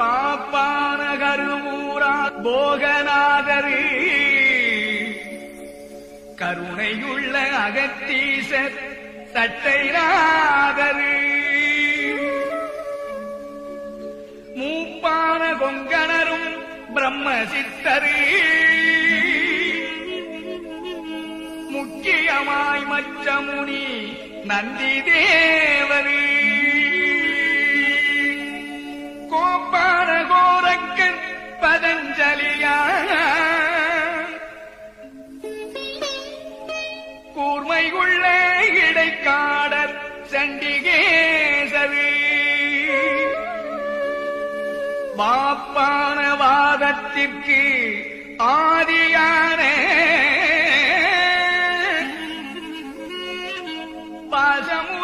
காப்பான கருவூரா போகநாதரு. கருணையுள்ள அகத்தீசர் சட்டைநாதரு. மூப்பான கொங்கணரும் பிரம்ம சித்தரு முக்கியமாய் மச்சமுனி நந்தி தேவரே காடற் சண்டிகேசவி வாப்பான வாதத்திற்கு ஆதியான. பாசமு